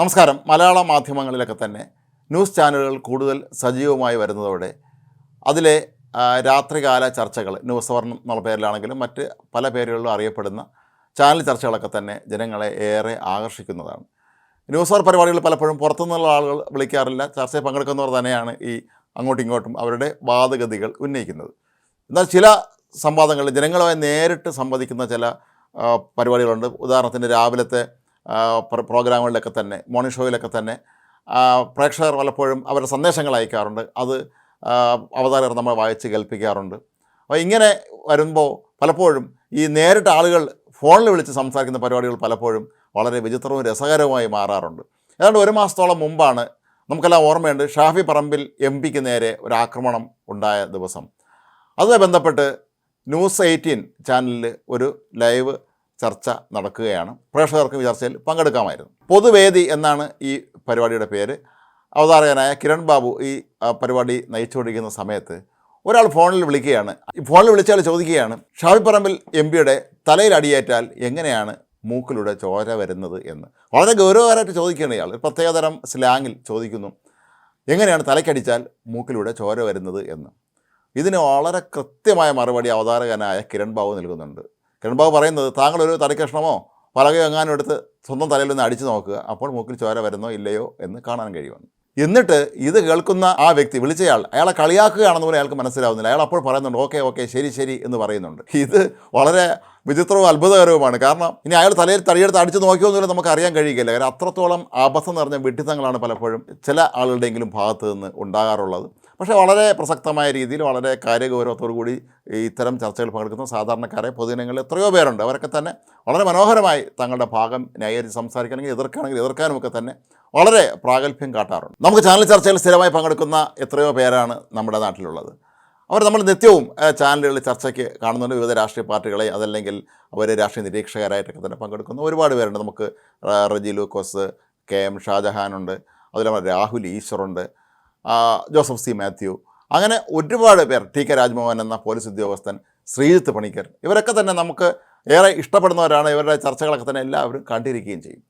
നമസ്കാരം. മലയാള മാധ്യമങ്ങളിലൊക്കെ തന്നെ ന്യൂസ് ചാനലുകൾ കൂടുതൽ സജീവമായി വരുന്നതോടെ അതിലെ രാത്രികാല ചർച്ചകൾ ന്യൂസ് അവർ എന്നുള്ള പേരിലാണെങ്കിലും മറ്റ് പല പേരുകളിലും അറിയപ്പെടുന്ന ചാനൽ ചർച്ചകളൊക്കെ തന്നെ ജനങ്ങളെ ഏറെ ആകർഷിക്കുന്നതാണ്. ന്യൂസ് അവർ പരിപാടികൾ പലപ്പോഴും പുറത്തുനിന്നുള്ള ആളുകൾ വിളിക്കാറില്ല. ചർച്ചയിൽ പങ്കെടുക്കുന്നവർ തന്നെയാണ് ഈ അങ്ങോട്ടും ഇങ്ങോട്ടും അവരുടെ വാദഗതികൾ ഉന്നയിക്കുന്നത്. എന്നാൽ ചില സംവാദങ്ങളിൽ ജനങ്ങളുമായി നേരിട്ട് സംവദിക്കുന്ന ചില പരിപാടികളുണ്ട്. ഉദാഹരണത്തിന് രാവിലത്തെ പ്രോഗ്രാമുകളിലൊക്കെ തന്നെ മോർണിംഗ് ഷോയിലൊക്കെ തന്നെ പ്രേക്ഷകർ പലപ്പോഴും അവരുടെ സന്ദേശങ്ങൾ അയക്കാറുണ്ട്. അത് അവതാരകർ നമ്മൾ വായിച്ച് കേൾപ്പിക്കാറുണ്ട്. അപ്പോൾ ഇങ്ങനെ വരുമ്പോൾ പലപ്പോഴും ഈ നേരിട്ട് ആളുകൾ ഫോണിൽ വിളിച്ച് സംസാരിക്കുന്ന പരിപാടികൾ പലപ്പോഴും വളരെ വിചിത്രവും രസകരവുമായി മാറാറുണ്ട്. ഏതാണ്ട് ഒരു മാസത്തോളം മുമ്പാണ് നമുക്കെല്ലാം ഓർമ്മയുണ്ട് ഷാഫി പറമ്പിൽ എം പിക്ക് നേരെ ഒരു ആക്രമണം ഉണ്ടായ ദിവസം. അതുമായി ബന്ധപ്പെട്ട് ന്യൂസ് എയ്റ്റീൻ ചാനലിൽ ഒരു ലൈവ് ചർച്ച നടക്കുകയാണ്. പ്രേക്ഷകർക്ക് ഈ ചർച്ചയിൽ പങ്കെടുക്കാമായിരുന്നു. പൊതുവേദി എന്നാണ് ഈ പരിപാടിയുടെ പേര്. അവതാരകനായ കിരൺ ബാബു ഈ പരിപാടി നയിച്ചുകൊണ്ടിരിക്കുന്ന സമയത്ത് ഒരാൾ ഫോണിൽ വിളിക്കുകയാണ്. ഈ ഫോണിൽ വിളിച്ചാൽ ചോദിക്കുകയാണ് ഷാഫി പറമ്പിൽ എം പിയുടെ തലയിൽ അടിയേറ്റാൽ എങ്ങനെയാണ് മൂക്കിലൂടെ ചോര വരുന്നത് എന്ന്? വളരെ ഗൗരവകരമായിട്ട് ചോദിക്കുകയാണ് ഇയാൾ. ഒരു പ്രത്യേകതരം സ്ലാങ്ങിൽ ചോദിക്കുന്നു എങ്ങനെയാണ് തലയ്ക്കടിച്ചാൽ മൂക്കിലൂടെ ചോര വരുന്നത് എന്ന്? ഇതിന് വളരെ കൃത്യമായ മറുപടി അവതാരകനായ കിരൺ ബാബു നൽകുന്നുണ്ട്. കിരൺ ബാബു പറയുന്നത് താങ്കളൊരു തലക്കഷ്ണമോ? പലകയോ എങ്ങാനും എടുത്ത് സ്വന്തം തലയിൽ നിന്ന് അടിച്ചു നോക്കുക. അപ്പോൾ മൂക്കിൽ ചോര വരുന്നോ ഇല്ലയോ എന്ന് കാണാൻ കഴിയുമെന്ന്. എന്നിട്ട് ഇത് കേൾക്കുന്ന ആ വ്യക്തി വിളിച്ചയാൾ അയാളെ കളിയാക്കുകയാണെന്ന് പോലും അയാൾക്ക് മനസ്സിലാവുന്നില്ല. അയാൾ അപ്പോൾ പറയുന്നുണ്ട് ഓക്കെ ഓക്കെ ശരി ശരി എന്ന് പറയുന്നുണ്ട്. ഇത് വളരെ വിചിത്രവും അത്ഭുതകരവുമാണ്. കാരണം ഇനി അയാൾ തലയിൽ തടിയെടുത്ത് അടിച്ചു നോക്കിയൊന്നുമില്ല നമുക്ക് അറിയാൻ കഴിയുകയില്ല കാരണം അത്രത്തോളം അബദ്ധം നിറഞ്ഞ വിഡ്ഢിത്തങ്ങളാണ് പലപ്പോഴും ചില ആളുകളുടെയെങ്കിലും ഭാഗത്ത് നിന്ന് ഉണ്ടാകാറുള്ളത്. പക്ഷേ വളരെ പ്രസക്തമായ രീതിയിൽ വളരെ കാര്യഗൗരവത്തോടു കൂടി ഇത്തരം ചർച്ചകൾ പങ്കെടുക്കുന്ന സാധാരണക്കാരെ പൊതുജനങ്ങളിൽ എത്രയോ പേരുണ്ട്. അവരൊക്കെ തന്നെ വളരെ മനോഹരമായി തങ്ങളുടെ ഭാഗം ന്യായീകരിച്ച് സംസാരിക്കണമെങ്കിൽ എതിർക്കുകയാണെങ്കിൽ എതിർക്കാനുമൊക്കെ തന്നെ വളരെ പ്രാഗൽഭ്യം കാട്ടാറുണ്ട്. നമുക്ക് ചാനൽ ചർച്ചയിൽ സ്ഥിരമായി പങ്കെടുക്കുന്ന എത്രയോ പേരാണ് നമ്മുടെ നാട്ടിലുള്ളത്. അവർ നമ്മൾ നിത്യവും ചാനലുകളിൽ ചർച്ചയ്ക്ക് കാണുന്നുണ്ട്. വിവിധ രാഷ്ട്രീയ പാർട്ടികളെ അതല്ലെങ്കിൽ അവർ രാഷ്ട്രീയ നിരീക്ഷകരായിട്ടൊക്കെ തന്നെ പങ്കെടുക്കുന്ന. ഒരുപാട് പേരുണ്ട്. നമുക്ക് റജി ലൂക്കോസ് കെ എം ഷാജഹാനുണ്ട് അതുപോലെ രാഹുൽ ഈശ്വറുണ്ട് ജോസഫ് സി മാത്യു. അങ്ങനെ ഒരുപാട് പേർ ടി കെ രാജ്മോഹൻ എന്ന പോലീസ് ഉദ്യോഗസ്ഥൻ ശ്രീജിത്ത് പണിക്കർ. ഇവരൊക്കെ തന്നെ നമുക്ക് ഏറെ ഇഷ്ടപ്പെടുന്നവരാണ്. ഇവരുടെ ചർച്ചകളൊക്കെ തന്നെ എല്ലാവരും കണ്ടിരിക്കുകയും ചെയ്യും.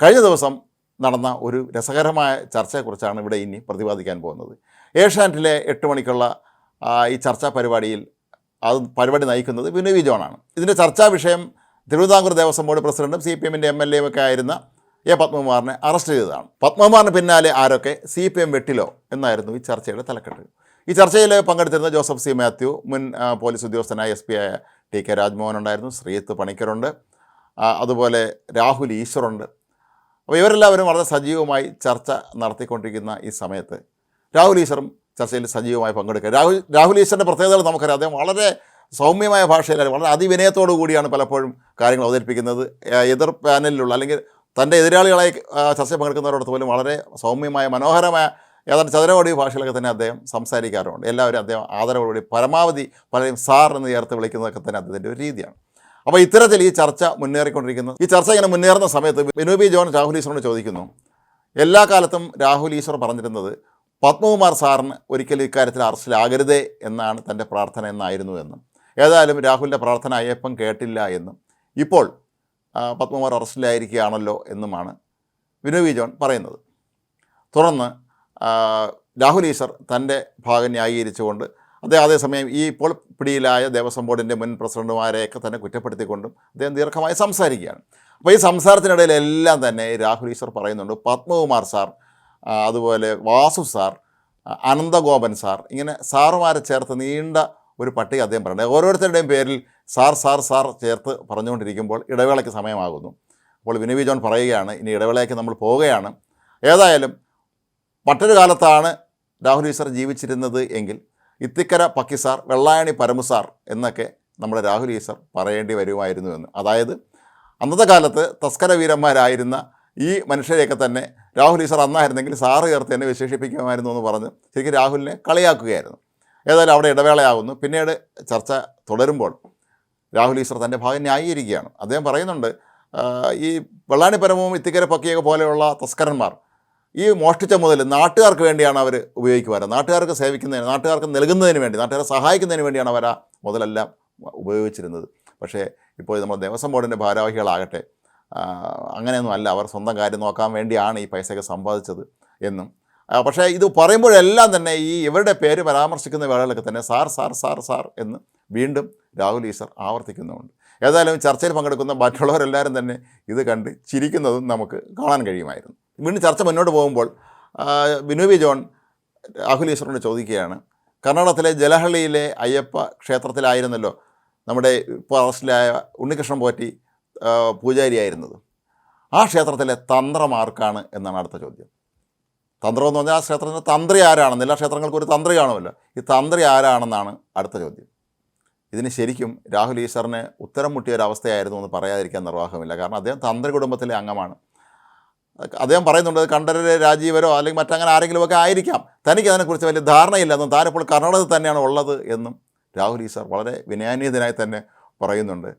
കഴിഞ്ഞ ദിവസം നടന്ന ഒരു രസകരമായ ചർച്ചയെക്കുറിച്ചാണ് ഇവിടെ ഇനി പ്രതിപാദിക്കാൻ പോകുന്നത്. ഏഷ്യാനെറ്റിലെ എട്ട് മണിക്കുള്ള ഈ ചർച്ചാ പരിപാടിയിൽ അത് പരിപാടി നയിക്കുന്നത് വിനു വി ജോണാണ് ഇതിന്റെ ചർച്ചാ വിഷയം തിരുവിതാംകൂർ ദേവസ്വം ബോർഡ് പ്രസിഡന്റും സി പി എമ്മിന്റെ എം എൽ എയും ഒക്കെ ആയിരുന്ന എ പത്മകുമാറിനെ അറസ്റ്റ് ചെയ്തതാണ്. പത്മകുമാറിന് പിന്നാലെ ആരൊക്കെ? സി പി എം വെട്ടിലോ എന്നായിരുന്നു ഈ ചർച്ചയുടെ തലക്കെട്ട്. ഈ ചർച്ചയിൽ പങ്കെടുത്തിരുന്ന ജോസഫ് സി മാത്യു മുൻ പോലീസ് ഉദ്യോഗസ്ഥനായ എസ് പി ആയ ടി കെ രാജ്മോഹൻ ഉണ്ടായിരുന്നു ശ്രീയത്ത് പണിക്കരുണ്ട് അതുപോലെ രാഹുൽ ഈശ്വറുണ്ട്. അപ്പോൾ ഇവരെല്ലാവരും വളരെ സജീവമായി ചർച്ച നടത്തിക്കൊണ്ടിരിക്കുന്ന ഈ സമയത്ത് രാഹുൽ ഈശ്വറും ചർച്ചയിൽ സജീവമായി പങ്കെടുക്കുക. രാഹുൽ രാഹുൽ ഈശ്വറിന്റെ പ്രത്യേകതകൾ നമുക്കറിയാം. അദ്ദേഹം വളരെ സൗമ്യമായ ഭാഷയിലാണ് വളരെ അതിവിനയത്തോടു കൂടിയാണ് പലപ്പോഴും കാര്യങ്ങൾ അവതരിപ്പിക്കുന്നത്. എതിർ പാനലിലുള്ള അല്ലെങ്കിൽ തന്റെ എതിരാളികളെ ചർച്ച പങ്കെടുക്കുന്നവരോട് പോലും വളരെ സൗമ്യമായ മനോഹരമായ ഏതാണ്ട് ചതുരവടി ഭാഷയിലൊക്കെ തന്നെ അദ്ദേഹം സംസാരിക്കാറുണ്ട്. എല്ലാവരും അദ്ദേഹം ആദരവോടുകൂടി പരമാവധി പലരും സാർ എന്ന് ചേർത്ത് വിളിക്കുന്നതൊക്കെ തന്നെ അദ്ദേഹത്തിന്റെ ഒരു രീതിയാണ്. അപ്പോൾ ഇത്തരത്തിൽ ഈ ചർച്ച മുന്നേറിക്കൊണ്ടിരിക്കുന്നു. ഈ ചർച്ച ഇങ്ങനെ മുന്നേറുന്ന സമയത്ത് വിനു ബി ജോൺ രാഹുൽ ഈശ്വറിനോട് ചോദിക്കുന്നു. എല്ലാ കാലത്തും രാഹുൽ ഈശ്വർ പറഞ്ഞിരുന്നത് പത്മകുമാർ സാറിന് ഒരിക്കലും ഇക്കാര്യത്തിൽ അറസ്റ്റിലാകരുതേ എന്നാണ് തന്റെ പ്രാർത്ഥന എന്നായിരുന്നു എന്നും. ഏതായാലും രാഹുലിന്റെ പ്രാർത്ഥന അയ്യപ്പം കേട്ടില്ല എന്നും. ഇപ്പോൾ പത്മകുമാർ അറസ്റ്റിലായിരിക്കുകയാണല്ലോ എന്നുമാണ് വിനോവി ജോൺ പറയുന്നത്. തുടർന്ന് രാഹുൽ ഈശ്വർ തന്റെ ഭാഗം ന്യായീകരിച്ചുകൊണ്ട് അദ്ദേഹം അതേസമയം ഈ ഇപ്പോൾ പിടിയിലായ ദേവസ്വം ബോർഡിന്റെ മുൻ പ്രസിഡന്റുമാരെയൊക്കെ തന്നെ കുറ്റപ്പെടുത്തിക്കൊണ്ടും അദ്ദേഹം ദീർഘമായി സംസാരിക്കുകയാണ്. അപ്പോൾ ഈ സംസാരത്തിനിടയിലെല്ലാം തന്നെ രാഹുൽ ഈശ്വർ പറയുന്നുണ്ട് പത്മകുമാർ സാർ അതുപോലെ വാസു സാർ അനന്തഗോപൻ സാർ ഇങ്ങനെ സാറുമാരെ ചേർത്ത് നീണ്ട ഒരു പട്ടിക അദ്ദേഹം പറയുന്നത് ഓരോരുത്തരുടെയും പേരിൽ സാർ സാർ സാർ ചേർത്ത് പറഞ്ഞുകൊണ്ടിരിക്കുമ്പോൾ ഇടവേളയ്ക്ക് സമയമാകുന്നു. അപ്പോൾ വിനുവി ജോൺ പറയുകയാണ് ഇനി ഇടവേളയ്ക്ക് നമ്മൾ പോവുകയാണ്. ഏതായാലും മറ്റൊരു കാലത്താണ് രാഹുൽ ഈശ്വർ ജീവിച്ചിരുന്നത് എങ്കിൽ ഇത്തിക്കര പക്കിസാർ വെള്ളായണി പരമുസാർ എന്നൊക്കെ നമ്മുടെ രാഹുൽ ഈശ്വർ പറയേണ്ടി വരുമായിരുന്നു എന്ന്. അതായത് അന്നത്തെ കാലത്ത് തസ്കര വീരന്മാരായിരുന്ന ഈ മനുഷ്യരെയൊക്കെ തന്നെ രാഹുൽ ഈശ്വർ അന്നായിരുന്നെങ്കിൽ സാറ് ചേർത്ത് എന്നെ വിശേഷിപ്പിക്കുമായിരുന്നു എന്ന് പറഞ്ഞ് ശരിക്കും രാഹുലിനെ കളിയാക്കുകയായിരുന്നു. ഏതായാലും അവിടെ ഇടവേളയാകുന്നു. പിന്നീട് ചർച്ച തുടരുമ്പോൾ രാഹുൽ ഈശ്വർ തന്റെ ഭാഗം ന്യായീകരിക്കുകയാണ്. അദ്ദേഹം പറയുന്നുണ്ട് ഈ വെള്ളാണി പരമവും ഇത്തിക്കര പക്കിയൊക്കെ പോലെയുള്ള തസ്കരന്മാർ ഈ മോഷ്ടിച്ച മുതൽ നാട്ടുകാർക്ക് വേണ്ടിയാണ് അവർ ഉപയോഗിക്കുവാറ് നാട്ടുകാർക്ക് സേവിക്കുന്നതിന് നാട്ടുകാർക്ക് നൽകുന്നതിന് വേണ്ടി നാട്ടുകാരെ സഹായിക്കുന്നതിന് വേണ്ടിയാണ് അവർ ആ മുതലെല്ലാം ഉപയോഗിച്ചിരുന്നത്. പക്ഷേ ഇപ്പോൾ നമ്മൾ ദേവസ്വം ബോർഡിന്റെ ഭാരവാഹികളാകട്ടെ അങ്ങനെയൊന്നും അല്ല. അവർ സ്വന്തം കാര്യം നോക്കാൻ വേണ്ടിയാണ് ഈ പൈസയൊക്കെ സമ്പാദിച്ചത് എന്നും. പക്ഷേ ഇത് പറയുമ്പോഴെല്ലാം തന്നെ ഈ ഇവരുടെ പേര് പരാമർശിക്കുന്ന വേളകളൊക്കെ തന്നെ സാർ സാർ സാർ സാർ എന്ന് വീണ്ടും രാഹുൽ ഈശ്വർ ആവർത്തിക്കുന്നുമുണ്ട്. ഏതായാലും ചർച്ചയിൽ പങ്കെടുക്കുന്ന മറ്റുള്ളവരെല്ലാവരും തന്നെ ഇത് കണ്ട് ചിരിക്കുന്നതും നമുക്ക് കാണാൻ കഴിയുമായിരുന്നു. വീണ്ടും ചർച്ച മുന്നോട്ട് പോകുമ്പോൾ ബിനുബി ജോൺ രാഹുൽ ഈശ്വറിനോട് ചോദിക്കുകയാണ് കർണാടകത്തിലെ ജലഹള്ളിയിലെ അയ്യപ്പ ക്ഷേത്രത്തിലായിരുന്നല്ലോ നമ്മുടെ ഇപ്പോൾ അറസ്റ്റിലായ ഉണ്ണികൃഷ്ണൻ പോറ്റി പൂജാരിയായിരുന്നത്? ആ ക്ഷേത്രത്തിലെ തന്ത്രം ആർക്കാണ്? എന്നാണ് അടുത്ത ചോദ്യം. തന്ത്രം എന്ന് പറഞ്ഞാൽ ആ ക്ഷേത്രത്തിന്റെ തന്ത്രി ആരാണെന്ന് എല്ലാ ക്ഷേത്രങ്ങൾക്കും ഒരു തന്ത്രി കാണുമല്ലോ. ഈ തന്ത്രി ആരാണെന്നാണ് അടുത്ത ചോദ്യം. ഇതിന് ശരിക്കും രാഹുൽ ഈശ്വറിന് ഉത്തരം മുട്ടിയ ഒരു അവസ്ഥയായിരുന്നു എന്ന് പറയാതിരിക്കാൻ നിർവാഹമില്ല. കാരണം അദ്ദേഹം തന്ത്ര കുടുംബത്തിലെ അംഗമാണ്. അദ്ദേഹം പറയുന്നുണ്ട് കണ്ഠരര് രാജീവരോ അല്ലെങ്കിൽ മറ്റങ്ങനെ ആരെങ്കിലുമൊക്കെ ആയിരിക്കാം. തനിക്ക് അതിനെക്കുറിച്ച് വലിയ ധാരണയില്ലെന്നും താനിപ്പോൾ കർണാടകത്തിൽ തന്നെയാണ് ഉള്ളത് എന്നും രാഹുൽ ഈശ്വർ വളരെ വിനയാനീതനായി തന്നെ പറയുന്നുണ്ട്.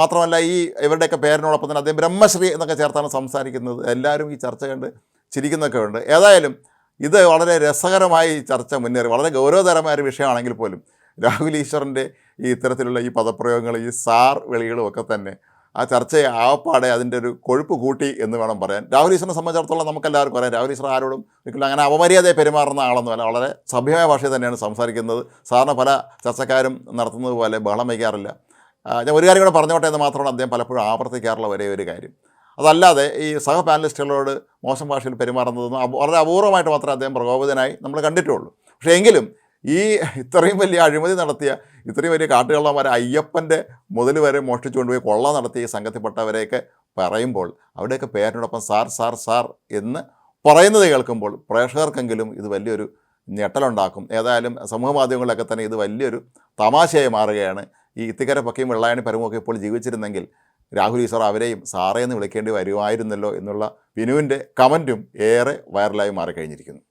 മാത്രമല്ല ഈ ഇവരുടെയൊക്കെ പേരിനോടൊപ്പം തന്നെ അദ്ദേഹം ബ്രഹ്മശ്രീ എന്നൊക്കെ ചേർത്താണ് സംസാരിക്കുന്നത്. എല്ലാവരും ഈ ചർച്ച കണ്ട് ചിരിക്കുന്നൊക്കെ ഉണ്ട്. ഏതായാലും ഇത് വളരെ രസകരമായി ചർച്ച മുന്നേറി. വളരെ ഗൗരവതരമായ ഒരു വിഷയമാണെങ്കിൽ പോലും രാഹുൽ ഈശ്വറിന്റെ ഈ ഇത്തരത്തിലുള്ള ഈ പദപ്രയോഗങ്ങൾ ഈ സാർ വിളികളും ഒക്കെ തന്നെ ആ ചർച്ചയെ ആവപ്പാടെ അതിന്റെ ഒരു കൊഴുപ്പ് കൂട്ടി എന്ന് വേണം പറയാൻ. രാഹുൽ ഈശ്വറിനെ സംബന്ധിച്ചിടത്തോളം നമുക്കെല്ലാവർക്കും അറിയാം. രാഹുൽ ഈശ്വർ ആരോടും ഒരിക്കലും അങ്ങനെ അപമര്യാദയെ പെരുമാറുന്ന ആളൊന്നുമല്ല വളരെ സഭ്യമായ ഭാഷയിൽ തന്നെയാണ് സംസാരിക്കുന്നത്. സാറിന് പല ചർച്ചക്കാരും നടത്തുന്നത് പോലെ ബഹളം വയ്ക്കാറില്ല. ഞാൻ ഒരു കാര്യം കൂടെ പറഞ്ഞോട്ടെ എന്ന് മാത്രമാണ് അദ്ദേഹം പലപ്പോഴും ആവർത്തിക്കാറുള്ള ഒരേ ഒരു കാര്യം. അതല്ലാതെ ഈ സഹ പാനലിസ്റ്റുകളോട് മോശം ഭാഷയിൽ പെരുമാറുന്നതൊന്നും വളരെ അപൂർവമായിട്ട് മാത്രമേ അദ്ദേഹം പ്രകോപിതനായി നമ്മൾ കണ്ടിട്ടുള്ളൂ. പക്ഷേ എങ്കിലും ഈ ഇത്രയും വലിയ അഴിമതി നടത്തിയ ഇത്രയും വലിയ കാട്ടുകള്ളന്മാരെ അയ്യപ്പന്റെ മുതൽ വരെ മോഷ്ടിച്ചുകൊണ്ടുപോയി കൊള്ള നടത്തിയ സംഘത്തിൽപ്പെട്ടവരെയൊക്കെ പറയുമ്പോൾ അവിടെയൊക്കെ പേരിനോടൊപ്പം സാർ സാർ സാർ എന്ന് പറയുന്നത് കേൾക്കുമ്പോൾ പ്രേക്ഷകർക്കെങ്കിലും ഇത് വലിയൊരു ഞെട്ടലുണ്ടാക്കും. ഏതായാലും സമൂഹ മാധ്യമങ്ങളിലൊക്കെ തന്നെ ഇത് വലിയൊരു തമാശയായി മാറുകയാണ്. ഈ ഇത്തിക്കര പക്കയും വെള്ളായണി പരമൊക്കെ ഇപ്പോൾ ജീവിച്ചിരുന്നെങ്കിൽ രാഹുൽ ഈശ്വർ അവരെയും സാറേ എന്ന് വിളിക്കേണ്ടി വരുമായിരുന്നല്ലോ എന്നുള്ള വിനുവിന്റെ കമന്റും ഏറെ വൈറലായി മാറിക്കഴിഞ്ഞിരിക്കുന്നു.